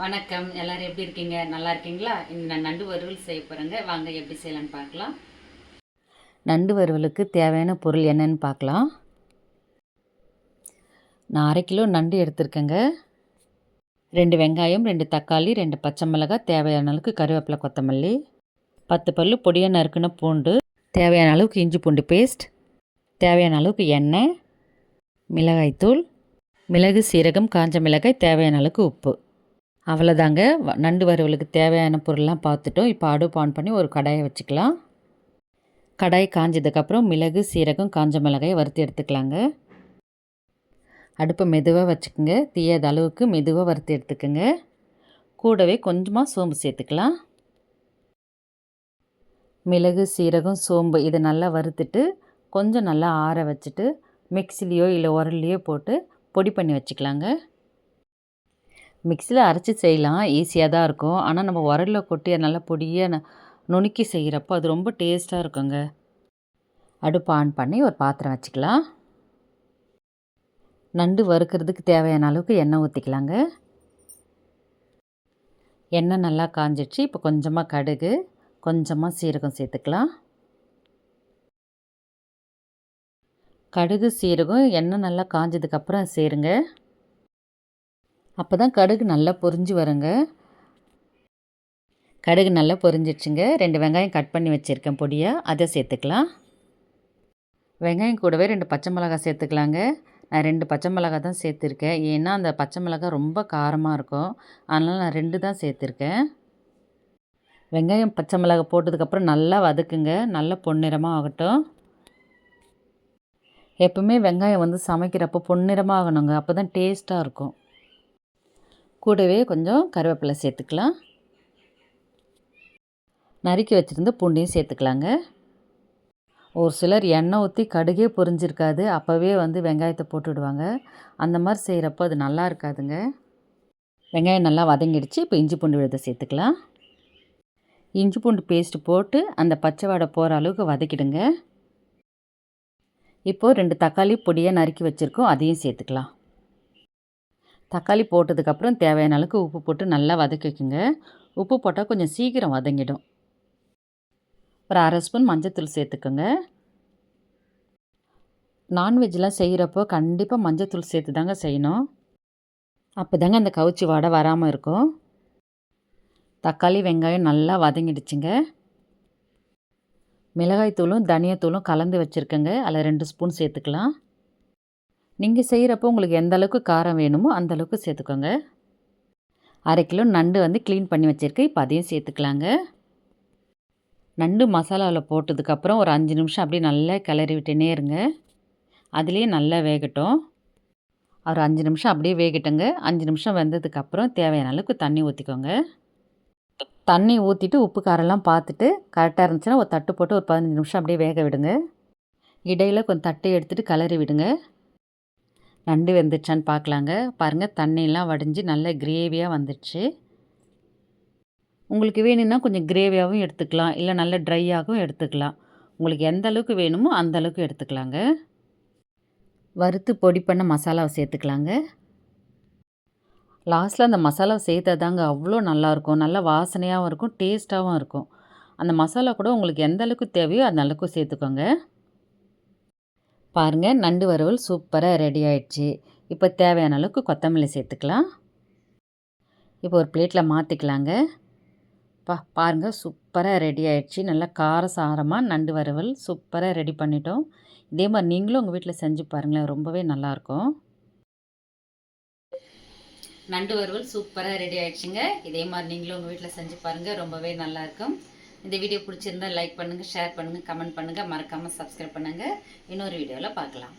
வணக்கம். எல்லாரும் எப்படி இருக்கீங்க? நல்லா இருக்கீங்களா? இன்னைக்கு நான் நண்டு வறுவல் செய்ய போகிறேங்க வாங்க எப்படி செய்யலான்னு பார்க்கலாம். நண்டு வறுவலுக்கு தேவையான பொருள் என்னன்னு பார்க்கலாம். நான் அரை கிலோ நண்டு எடுத்திருக்கேங்க. ரெண்டு வெங்காயம் ரெண்டு தக்காளி ரெண்டு பச்சை மிளகாய் தேவையான அளவுக்கு கருவேப்பிலை கொத்தமல்லி பத்து பல்லு பொடியாக நறுக்குன பூண்டு தேவையான அளவுக்கு இஞ்சி பூண்டு பேஸ்ட் தேவையான அளவுக்கு எண்ணெய் மிளகாய்த்தூள் மிளகு சீரகம் காஞ்ச மிளகாய் தேவையான அளவுக்கு உப்பு. அவ்வளோதாங்க வ- நண்டு வறுவலுக்கு தேவையான பொருள்லாம் பார்த்துட்டோம் இப்போ அடுப்பு ஆன் பண்ணி ஒரு கடாயை வச்சுக்கலாம். கடாய் காஞ்சதுக்கப்புறம் மிளகு சீரகம் காஞ்ச மிளகாயை வறுத்து எடுத்துக்கலாங்க. அடுப்பை மெதுவாக வச்சுக்கோங்க. தீயாத அளவுக்கு மெதுவாக வறுத்து எடுத்துக்கோங்க. கூடவே கொஞ்சமாக சோம்பு சேர்த்துக்கலாம். மிளகு சீரகம் சோம்பு இதை நல்லா வறுத்துட்டு கொஞ்சம் நல்லா ஆற வச்சுட்டு மிக்சிலேயோ இல்லை உரல்லையோ போட்டு பொடி பண்ணி வச்சுக்கலாங்க. மிக்சியில் அரைச்சி செய்யலாம். ஈஸியாக தான் இருக்கும். ஆனால் நம்ம உரலில் கொட்டி நல்லா பொடியாக ந- நுணுக்கி செய்கிறப்போ அது ரொம்ப டேஸ்ட்டாக இருக்குங்க. அடுப்பு ஆன் பண்ணி ஒரு பாத்திரம் வச்சுக்கலாம். நண்டு வறுக்கிறதுக்கு தேவையான அளவுக்கு எண்ணெய் ஊற்றிக்கலாங்க எண்ணெய் நல்லா காஞ்சிடுச்சு. இப்போ கொஞ்சமாக கடுகு கொஞ்சமாக சீரகம் சேர்த்துக்கலாம். கடுகு சீரகம் எண்ணெய் நல்லா காஞ்சதுக்கப்புறம் சேருங்க. அப்போ தான் கடுகு நல்லா பொரிஞ்சு வருங்க. கடுகு நல்லா பொரிஞ்சிடுச்சுங்க. ரெண்டு வெங்காயம் கட் பண்ணி வச்சுருக்கேன் பொடியாக அதை சேர்த்துக்கலாம். வெங்காயம் கூடவே ரெண்டு பச்சை மிளகாய் சேர்த்துக்கலாங்க. நான் ரெண்டு பச்சை மிளகாய் தான் சேர்த்துருக்கேன். ஏன்னா அந்த பச்சை மிளகாய் ரொம்ப காரமாக இருக்கும். அதனால் நான் ரெண்டு தான் சேர்த்துருக்கேன். வெங்காயம் பச்சை மிளகாய் போட்டதுக்கப்புறம் நல்லா வதக்குங்க. நல்லா பொன்னிறமாக ஆகட்டும். எப்பவுமே வெங்காயம் வந்து சமைக்கிறப்போ பொன்னிறமாக ஆகணுங்க. அப்போ தான் டேஸ்ட்டாக இருக்கும். கூடவே கொஞ்சம் கருவேப்பிலை சேர்த்துக்கலாம். நறுக்கி வச்சுருந்த பூண்டையும் சேர்த்துக்கலாங்க. ஒரு சிலர் எண்ணெய் ஊற்றி கடுகே பொரிஞ்சிருக்காது அப்போவே வந்து வெங்காயத்தை போட்டுவிடுவாங்க அந்த மாதிரி செய்கிறப்போ அது நல்லா இருக்காதுங்க. வெங்காயம் நல்லா வதங்கிடுச்சு இப்போ இஞ்சி பூண்டு விழுதை சேர்த்துக்கலாம். இஞ்சி பூண்டு பேஸ்ட் போட்டு அந்த பச்சை வாடை போகிற அளவுக்கு வதக்கிடுங்க. இப்போது ரெண்டு தக்காளி பொடியாக நறுக்கி வச்சுருக்கோம் அதையும் சேர்த்துக்கலாம். தக்காளி போட்டதுக்கப்புறம் தேவையான அளவுக்கு உப்பு போட்டு நல்லா வதக்கிக்குங்க. உப்பு போட்டால் கொஞ்சம் சீக்கிரம் வதங்கிடும். ஒரு அரை ஸ்பூன் மஞ்சத்தூள் சேர்த்துக்கோங்க. நான்வெஜ்லாம் செய்கிறப்போ கண்டிப்பாக மஞ்சத்தூள் சேர்த்து தாங்க செய்யணும். அப்போ தாங்க அந்த கவுச்சி வாடை வராமல் இருக்கும். தக்காளி வெங்காயம் நல்லா வதங்கிடுச்சுங்க. மிளகாய்த்தூளும் தனியாத்தூளும் கலந்து வச்சுருக்கேங்க. அதில் ரெண்டு ஸ்பூன் சேர்த்துக்கலாம். நீங்கள் செய்கிறப்போ உங்களுக்கு எந்த அளவுக்கு காரம் வேணுமோ அந்த அளவுக்கு சேர்த்துக்கோங்க. அரை கிலோ நண்டு வந்து க்ளீன் பண்ணி வச்சுருக்கேன். இப்போ அதையும் சேர்த்துக்கலாங்க. நண்டு மசாலாவில் போட்டதுக்கப்புறம் ஒரு அஞ்சு நிமிஷம் அப்படியே நல்லா கிளறி விட்டுனே இருங்க. அதுலேயே நல்லா வேகட்டும். ஒரு அஞ்சு நிமிஷம் அப்படியே வேகட்டுங்க. அஞ்சு நிமிஷம் வெந்ததுக்கப்புறம் தேவையான அளவுக்கு தண்ணி ஊற்றிக்கோங்க தண்ணி ஊற்றிட்டு உப்பு காரெல்லாம் பார்த்துட்டு கரெக்டாக இருந்துச்சுன்னா ஒரு தட்டு போட்டு ஒரு பதினஞ்சு நிமிஷம் அப்படியே வேக விடுங்க. இடையில் கொஞ்சம் தட்டை எடுத்துகிட்டு கிளறி விடுங்க. நண்டு வெந்துச்சான்னு பார்க்கலாங்க. பாருங்கள் தண்ணியெலாம் வடிஞ்சு நல்ல கிரேவியாக வந்துடுச்சு. உங்களுக்கு வேணும்னா கொஞ்சம் கிரேவியாகவும் எடுத்துக்கலாம். இல்லை நல்ல ட்ரையாகவும் எடுத்துக்கலாம். உங்களுக்கு எந்த அளவுக்கு வேணுமோ அந்த அளவுக்கு எடுத்துக்கலாங்க. வறுத்து பொடி பண்ண மசாலாவை சேர்த்துக்கலாங்க. லாஸ்ட்டில் அந்த மசாலாவை சேர்த்தா தாங்க அவ்வளோ நல்லாயிருக்கும். நல்ல வாசனையாகவும் இருக்கும் டேஸ்ட்டாகவும் இருக்கும். அந்த மசாலா கூட உங்களுக்கு எந்த அளவுக்கு தேவையோ அந்த அளவுக்கு சேர்த்துக்கோங்க. பாருங்கள் நண்டு வறுவல் சூப்பராக ரெடி ஆயிடுச்சு. இப்போ தேவையான அளவுக்கு கொத்தமல்லி சேர்த்துக்கலாம். இப்போ ஒரு பிளேட்டில் மாற்றிக்கலாங்க பா பாருங்கள் சூப்பராக ரெடி ஆயிடுச்சு. நல்லா கார சாரமாக நண்டு வறுவல் சூப்பராக ரெடி பண்ணிட்டோம். இதே மாதிரி நீங்களும் உங்கள் வீட்டில் செஞ்சு பாருங்களேன் ரொம்பவே நல்லாயிருக்கும். நண்டு வறுவல் சூப்பராக ரெடி ஆயிடுச்சுங்க. இதே மாதிரி நீங்களும் உங்கள் வீட்டில் செஞ்சு பாருங்கள் ரொம்பவே நல்லாயிருக்கும். இந்த வீடியோ பிடிச்சிருந்தா லைக் பண்ணுங்கள் ஷேர் பண்ணுங்கள் கமெண்ட் பண்ணுங்கள் மறக்காமல் சப்ஸ்கிரைப் பண்ணுங்கள் இன்னொரு வீடியோவில் பார்க்கலாம்.